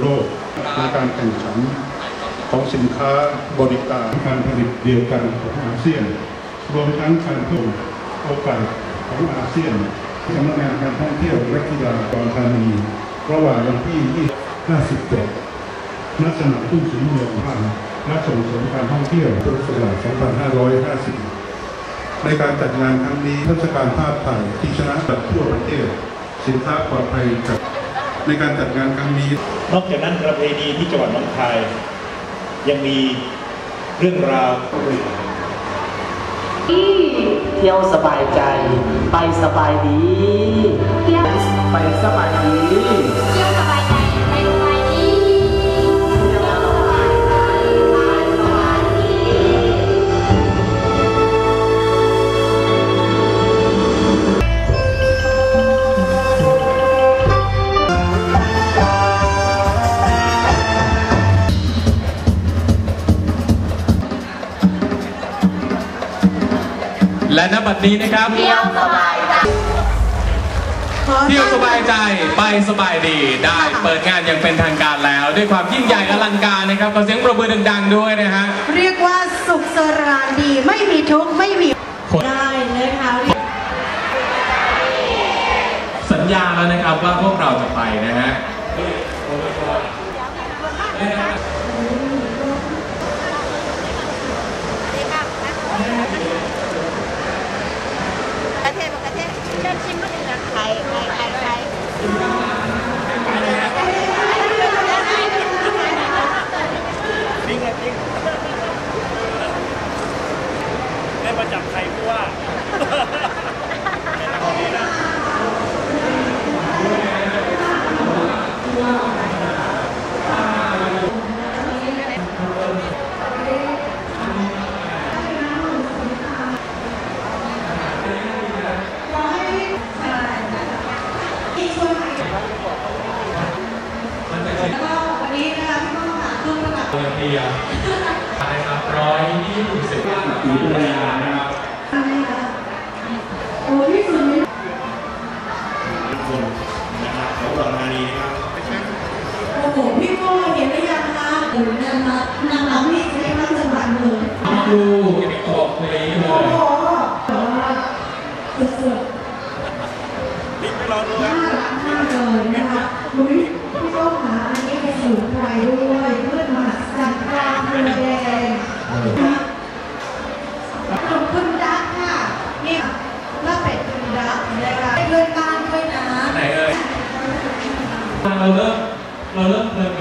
โลกในการแข่งขันของสินค้าบริการการผลิตเดียวกันของอาเซียน รวมทั้งการเพิ่มโอกาสของอาเซียนสำนักงานการท่องเที่ยวและกีฬาปรธานีระหว่างวันที่57ณสนามทุ่งศรีเมืองพันและส่งเสริมการท่องเที่ยวพุทธศักราช2550 ในการจัดงานครั้งนี้เทศกาลภาพถ่ายที่ชนะแบบทั่วประเทศ สินค้าปลอดภัยกับ ในการจัดงานครั้งนี้ นอกจากนั้นประเพณีที่จังหวัดหนองคาย ยังมีเรื่องราวเที่ยวสบายใจ ไปสบายดีเที่ยวไปสบายดี และณบัดนี้นะครับ เที่ยวสบายใจเที่ยวสบายใจไปสบายดีได้เปิดงานอย่างเป็นทางการแล้ว ด้วยความยิ่งใหญ่อลังการนะครับขอเสียงปรบมือดังๆด้วยนะฮะเรียกว่าสุขสรานดีไม่มีทุกข์ไม่มีคนได้นะคะสัญญาแล้วนะครับว่าพวกเราจะไปนะฮะประเทศประเทศเชิญชิมมะเขือไข่ไข่ไข่ไข่ ได้มาจากใครผู้ว่าโอลิมเปียนะครับร้อยยี่สิบปีภรรยานะครับ โอ้ที่สุดเลย ทุก คนนะครับของอุดรธานีนะครับโอ้โหพี่โก้เห็นหรือยังคะเห็นนะคะนางรำที่ใช้รัชบัณฑ์เลยมาดูเก็บตกเลยโอ้โหสุดบิ๊กไปรอดูๆครัน่ารักมากเลยนะคะนุ้ยพี่โก้ขาอันนี้เป็นสมุนไพรด้วยเพื่อนมหัศจรรย์กลางเมืองแดงขนมคุณดักค่ะนี่ ให้เพื่อ